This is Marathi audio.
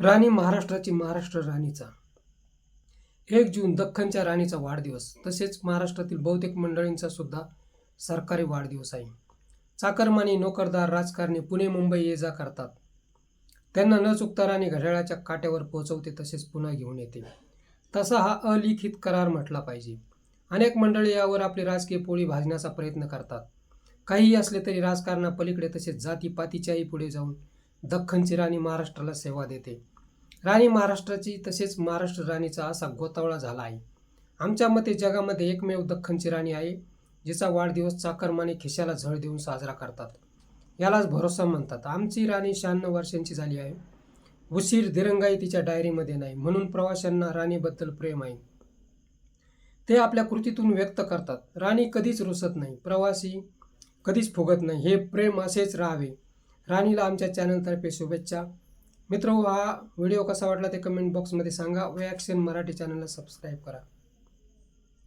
राणी महाराष्ट्राची महाराष्ट्र राणीचा. एक जून दख्खनच्या राणीचा वाढदिवस. तसेच महाराष्ट्रातील बहुतेक मंडळींचा सुद्धा सरकारी वाढदिवस आहे. चाकरमानी नोकरदार राजकारणी पुणे मुंबई ये जा करतात. त्यांना न चुकता राणी घड्याळाच्या काट्यावर पोहोचवते तसेच पुन्हा घेऊन येते. तसा हा अलिखित करार म्हटला पाहिजे. अनेक मंडळी यावर आपली राजकीय पोळी भाजण्याचा प्रयत्न करतात. काहीही असले तरी राजकारणापलीकडे तसेच जातीपातीच्याही पुढे जाऊन दख्खनची राणी महाराष्ट्राला सेवा देते. राणी महाराष्ट्राची तसेच महाराष्ट्र राणीचा असा गोतावळा झाला आहे. आमच्या मते जगामध्ये एकमेव दख्खनची राणी आहे जिचा वाढदिवस चाकरमाने खिशाला झळ देऊन साजरा करतात. यालाच भरोसा म्हणतात. आमची राणी शहाण्णव वर्षांची झाली आहे. उशीर दिरंगाई तिच्या डायरीमध्ये नाही म्हणून प्रवाशांना राणीबद्दल प्रेम आहे. ते आपल्या कृतीतून व्यक्त करतात. राणी कधीच रुसत नाही प्रवासी कधीच फुगत नाही हे प्रेम असेच राहावे. राणीला आमच्या चॅनलतर्फे शुभेच्छा. मित्र हा व्हिडिओ कसा वाटला ते कमेंट बॉक्समध्ये सांगा. व ॲक्शन मराठी चॅनलला सबस्क्राईब करा.